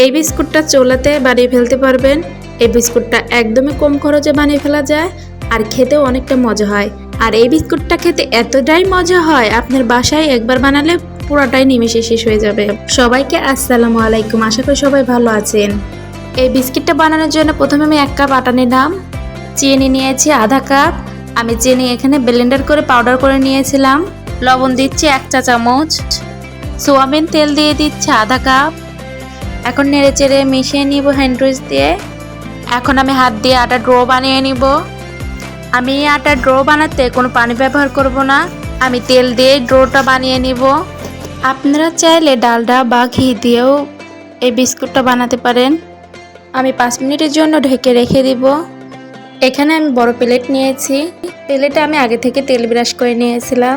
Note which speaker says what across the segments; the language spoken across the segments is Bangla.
Speaker 1: এই বিস্কুটটা চোলাতে বানিয়ে ফেলতে পারবেন। এই বিস্কুটটা একদমই কম খরচে বানিয়ে ফেলা যায় আর খেতেও অনেকটা মজা হয়। আর এই বিস্কুটটা খেতে এতটাই মজা হয়, আপনার বাসায় একবার বানালে পুরোটাই নিমেষে শেষ হয়ে যাবে। সবাইকে আসসালামু আলাইকুম, আশা করি সবাই ভালো আছেন। এই বিস্কিটটা বানানোর জন্য প্রথমে আমি এক কাপ আটা নিলাম। চিনি নিয়েছি আধা কাপ। আমি চিনি এখানে ব্লেন্ডার করে পাউডার করে নিয়েছিলাম। লবণ দিচ্ছি এক চা চামচ সোয়াবিন তেল দিয়ে দিচ্ছি আধা কাপ। এখন নেড়ে চেড়ে মিশিয়ে নিব হ্যান্ড রুইচ দিয়ে। এখন আমি হাত দিয়ে আটা ড্রো বানিয়ে নিব। আমি এই আটা ড্রো বানাতে কোনো পানি ব্যবহার করব না। আমি তেল দিয়ে ড্রোটা বানিয়ে নিব। আপনারা চাইলে ডালডা বা ঘি দিয়েও এই বিস্কুটটা বানাতে পারেন। আমি পাঁচ মিনিটের জন্য ঢেকে রেখে দিব। এখানে আমি বড় প্লেট নিয়েছি। প্লেটে আমি আগে থেকে তেল ব্রাশ করে নিয়েছিলাম।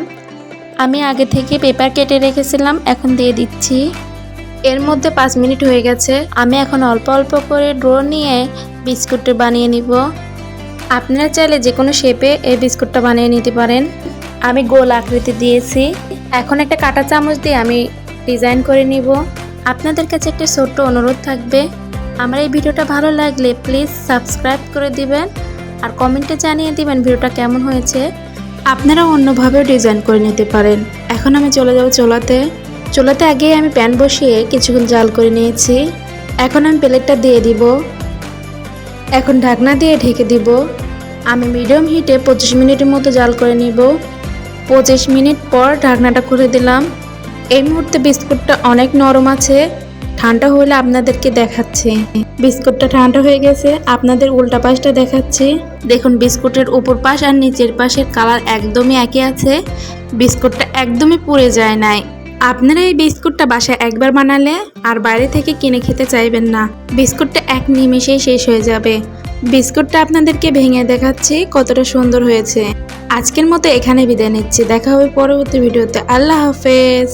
Speaker 1: আমি আগে থেকে পেপার কেটে রেখেছিলাম। এখন দিয়ে দিচ্ছি। এর মধ্যে পাঁচ মিনিট হয়ে গেছে। আমি এখন অল্প অল্প করে ড্রো নিয়ে বিস্কুটটা বানিয়ে নিব। আপনারা চাইলে যে কোনো শেপে এই বিস্কুটটা বানিয়ে নিতে পারেন। আমি গোল আকৃতি দিয়েছি। এখন একটা কাঁটা চামচ দিয়ে আমি ডিজাইন করে নিব। আপনাদের কাছে একটা ছোট্ট অনুরোধ থাকবে। আমার এই ভিডিওটা ভালো লাগলে প্লিজ সাবস্ক্রাইব করে দিবেন আর কমেন্টে জানিয়ে দিবেন ভিডিওটা কেমন হয়েছে। আপনারা অন্যভাবেও ডিজাইন করে নিতে পারেন। এখন আমি চলে যাব চোলাতে। চোলাতে আগেই আমি প্যান বসিয়ে কিছুক্ষণ জাল করে নিয়েছি। এখন আমি প্লেটটা দিয়ে দিব। এখন ঢাকনা দিয়ে ঢেকে দিব। আমি মিডিয়াম হিটে পঁচিশ মিনিটের মতো জাল করে নিব। পঁচিশ মিনিট পর ঢাকনাটা খুলে দিলাম। এই মুহূর্তে বিস্কুটটা অনেক নরম আছে। ঠান্ডা হলে আপনাদেরকে দেখাচ্ছি। বিস্কুটটা ঠান্ডা হয়ে গেছে। আপনাদের উল্টা পাশটা দেখাচ্ছি। দেখুন, বিস্কুটের উপর পাশ আর নিচের পাশের কালার একদমই একই আছে। বিস্কুটটা একদমই পুড়ে যায় নাই। আপনারা এই বিস্কুটটা বাসায় একবার বানালে আর বাইরে থেকে কিনে খেতে চাইবেন না। বিস্কুটটা এক নিমেষেই শেষ হয়ে যাবে। বিস্কুটটা আপনাদেরকে ভেঙে দেখাচ্ছি কতটা সুন্দর হয়েছে। আজকের মতো এখানে বিদায় নিচ্ছি। দেখা হবে পরবর্তী ভিডিওতে। আল্লাহ হাফেজ।